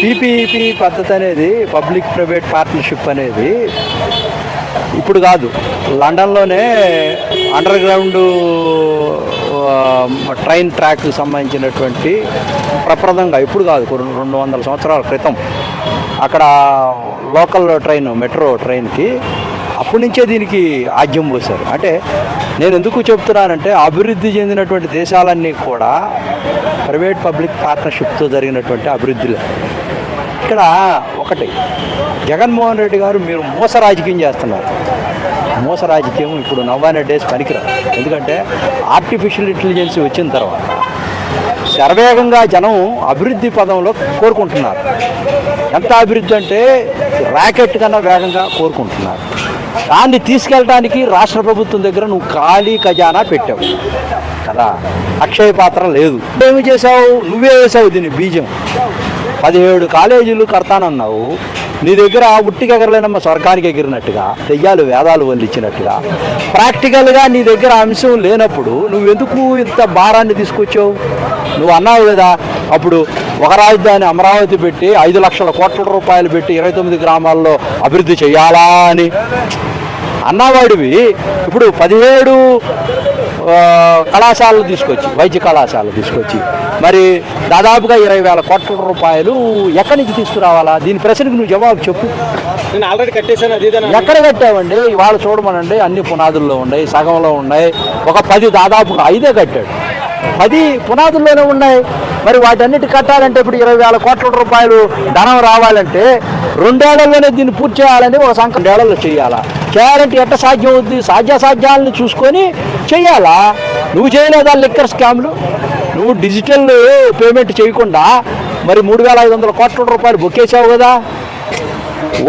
PPP పద్ధతి అనేది public private partnership అనేది ఇప్పుడు కాదు. లండన్లోనే అండర్ గ్రౌండ్ ట్రైన్ ట్రాక్కి సంబంధించినటువంటి ప్రప్రదంగా ఇప్పుడు కాదు రెండు వందల సంవత్సరాల క్రితం అక్కడ లోకల్ ట్రైన్ మెట్రో ట్రైన్కి అప్పటి నుంచే దీనికి ఆద్యం పోశారు అంటే నేను ఎందుకు చెప్తున్నానంటే అభివృద్ధి చెందినటువంటి దేశాలన్నీ కూడా ప్రైవేట్ పబ్లిక్ పార్ట్నర్షిప్తో జరిగినటువంటి అభివృద్ధిలో. ఇక్కడ ఒకటి జగన్మోహన్ రెడ్డి గారు మీరు మోస రాజకీయం చేస్తున్నారు. మోస రాజకీయం ఇప్పుడు నవ్వాన డేస్ పనికిరాదు ఎందుకంటే ఆర్టిఫిషియల్ ఇంటెలిజెన్స్ వచ్చిన తర్వాత శరవేగంగా జనం అభివృద్ధి పదంలో కోరుకుంటున్నారు. ఎంత అభివృద్ధి అంటే ర్యాకెట్ కన్నా వేగంగా కోరుకుంటున్నారు. దాన్ని తీసుకెళ్ళడానికి రాష్ట్ర ప్రభుత్వం దగ్గర నువ్వు ఖాళీ ఖజానా పెట్టావు. కదా? అక్షయ పాత్ర లేదు. ఏమి చేసావు నువ్వే వేసావు దీన్ని బీజం. పదిహేడు కాలేజీలు కడతానన్నావు. నీ దగ్గర ఉట్టికి ఎగరలేనమ్మ స్వర్గానికి ఎగిరినట్టుగా దెయ్యాలు వేదాలు వదిలిచ్చినట్టుగా ప్రాక్టికల్గా నీ దగ్గర అంశం లేనప్పుడు నువ్వెందుకు ఇంత భారాన్ని తీసుకొచ్చావు? నువ్వు అన్నావు కదా అప్పుడు ఒక రాజధాని అమరావతి పెట్టి ఐదు లక్షల కోట్ల రూపాయలు పెట్టి ఇరవై తొమ్మిది గ్రామాల్లో అభివృద్ధి చేయాలా అని అన్నవాడివి. ఇప్పుడు పదిహేడు కళాశాలలు తీసుకొచ్చి వైద్య కళాశాలలు తీసుకొచ్చి మరి దాదాపుగా ఇరవై వేల కోట్ల రూపాయలు ఎక్కడి నుంచి తీసుకురావాలా? దీని ప్రశ్నకు నువ్వు జవాబు చెప్పు. నేను ఆల్రెడీ కట్టేశాను అది ఎక్కడ కట్టావండి? ఇవాళ చూడమనండి అన్ని పునాదుల్లో ఉన్నాయి సగంలో ఉన్నాయి. ఒక పది దాదాపుగా ఐదే కట్టాడు. పది పునాదుల్లోనే ఉన్నాయి. మరి వాటన్నిటి కట్టాలంటే ఇప్పుడు ఇరవై వేల కోట్ల రూపాయలు ధనం రావాలంటే రెండేళ్ళలోనే దీన్ని పూర్తి చేయాలని ఒక సంఖ్య రెండేళ్ళలో చేయాలా? చేయాలంటే ఎట్ట సాధ్యం అవుద్ది? సాధ్యాసాధ్యాలను చూసుకొని చేయాలా? నువ్వు చేయలేదా లిక్కర్ స్కామ్లు? నువ్వు డిజిటల్ పేమెంట్ చేయకుండా మరి మూడు వేల ఐదు వందల కోట్ల రూపాయలు బొక్కేసావు కదా?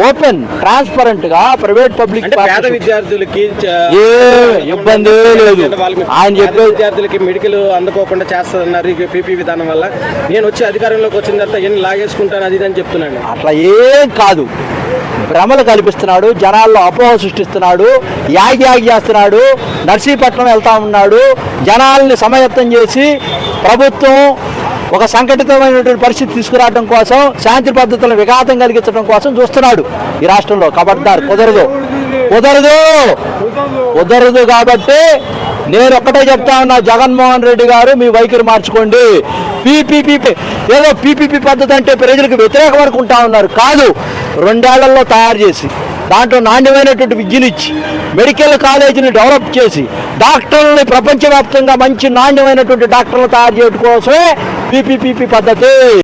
ఓపెన్ ట్రాన్స్పరెంట్గా ప్రైవేట్ పబ్లిక్ పేద విద్యార్థులకి ఏ ఇబ్బంది లేదు. ఆయన పేద చెప్పేది విద్యార్థులకి మెడికల్ అందుకోకుండా చేస్తారన్నారు పీపీ విధానం వల్ల. నేను వచ్చి అధికారంలోకి వచ్చిన తర్వాత ఎన్ని లాగేసుకుంటాను అది అని చెప్తున్నాను. అట్లా ఏం కాదు. భ్రమలు కల్పిస్తున్నాడు జనాల్లో అపోహ సృష్టిస్తున్నాడు యాగి యాగి చేస్తున్నాడు నర్సీపట్నం వెళ్తా ఉన్నాడు జనాల్ని సమయత్తం చేసి ప్రభుత్వం ఒక సంఘటితమైనటువంటి పరిస్థితి తీసుకురావడం కోసం శాంతి పద్ధతులను విఘాతం కలిగించడం కోసం చూస్తున్నాడు ఈ రాష్ట్రంలో. కబడ్డారు కుదరదు. కుదరదు. కుదరదు కాబట్టి నేను ఒక్కటే చెప్తా ఉన్నా జగన్మోహన్ రెడ్డి గారు మీ వైఖరి మార్చుకోండి. పీపీపీ ఏదో పీపీపీ పద్ధతి అంటే ప్రజలకు వ్యతిరేకం అనుకుంటా ఉన్నారు. కాదు రెండేళ్ళలో తయారు చేసి దాంట్లో నాణ్యమైనటువంటి విద్యనిచ్చి మెడికల్ కాలేజీని డెవలప్ చేసి డాక్టర్లని ప్రపంచవ్యాప్తంగా మంచి నాణ్యమైనటువంటి డాక్టర్లు తయారు చేయడం కోసమే పీపీపీ పద్ధతి